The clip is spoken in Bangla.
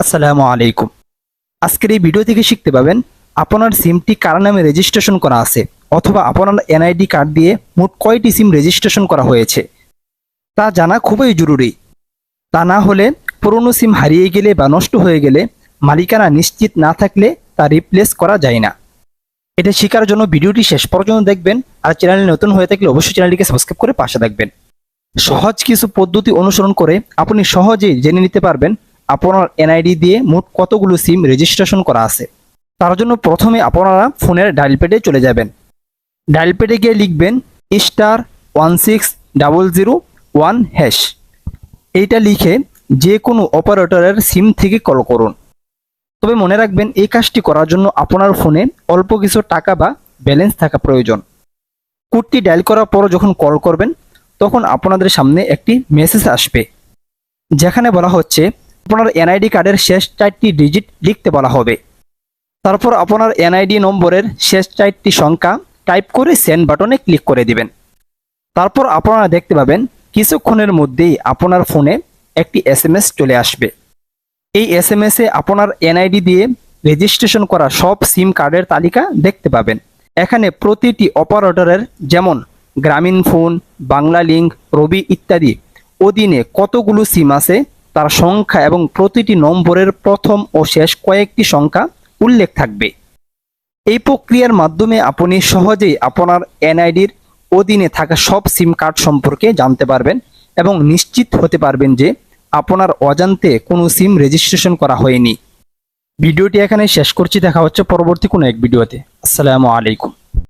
আসসালামু আলাইকুম। আজকের এই ভিডিও থেকে শিখতে পাবেন আপনার সিমটি কার নামে রেজিস্ট্রেশন করা আছে অথবা আপনার এনআইডি কার্ড দিয়ে মোট কয়টি সিম রেজিস্ট্রেশন করা হয়েছে, তা জানা খুবই জরুরি। তা না হলে পুরনো সিম হারিয়ে গেলে বা নষ্ট হয়ে গেলে মালিকানা নিশ্চিত না থাকলে তা রিপ্লেস করা যায় না। এটা শেখার জন্য ভিডিওটি শেষ পর্যন্ত দেখবেন আর চ্যানেলে নতুন হয়ে থাকলে অবশ্যই চ্যানেলটিকে সাবস্ক্রাইব করে পাশে থাকবেন। সহজ কিছু পদ্ধতি অনুসরণ করে আপনি সহজেই জেনে নিতে পারবেন আপনার এনআইডি দিয়ে মোট কতগুলো সিম রেজিস্ট্রেশন করা আছে? তার জন্য প্রথমে আপনারা ফোনের ডায়াল প্যাডে চলে যাবেন। ডায়াল প্যাডে গিয়ে লিখবেন star one six double zero one hash এইটা লিখে যে কোনো অপারেটরের সিম থেকে কল করুন। তবে মনে রাখবেন এই কাজটি করার জন্য আপনার ফোনে অল্প কিছু টাকা বা ব্যালেন্স থাকা প্রয়োজন। কোডটি ডায়াল করার পর যখন কল করবেন, তখন আপনাদের সামনে একটি মেসেজ আসবে। যেখানে বলা হচ্ছে আপনার এনআইডি কার্ডের শেষ চারটি ডিজিট লিখতে বলা হবে। তারপর আপনার এনআইডি নম্বরের শেষ চারটি সংখ্যা টাইপ করে সেন্ড বাটনে ক্লিক করে দিবেন। তারপর আপনারা দেখতে পাবেন, কিছুক্ষণের মধ্যেই আপনার ফোনে একটি এসএমএস চলে আসবে। এই এসএমএস এ আপনার এনআইডি দিয়ে রেজিস্ট্রেশন করা সব সিম কার্ডের তালিকা দেখতে পাবেন। এখানে প্রতিটি অপারেটরের যেমন গ্রামীণ ফোন বাংলা লিঙ্ক রবি ইত্যাদি অধীনে কতগুলো সিম আছে তার সংখ্যা এবং প্রতিটি নম্বরের প্রথম ও শেষ কয়েকটি সংখ্যা উল্লেখ থাকবে। এই প্রক্রিয়ার মাধ্যমে আপনি সহজেই আপনার এনআইডির অধীনে থাকা সব সিম কার্ড সম্পর্কে জানতে পারবেন এবং নিশ্চিত হতে পারবেন যে আপনার অজান্তে কোনো সিম রেজিস্ট্রেশন করা হয়নি। ভিডিওটি এখানে শেষ করছি। দেখা হচ্ছে পরবর্তী কোনো এক ভিডিওতে। আসসালামু আলাইকুম।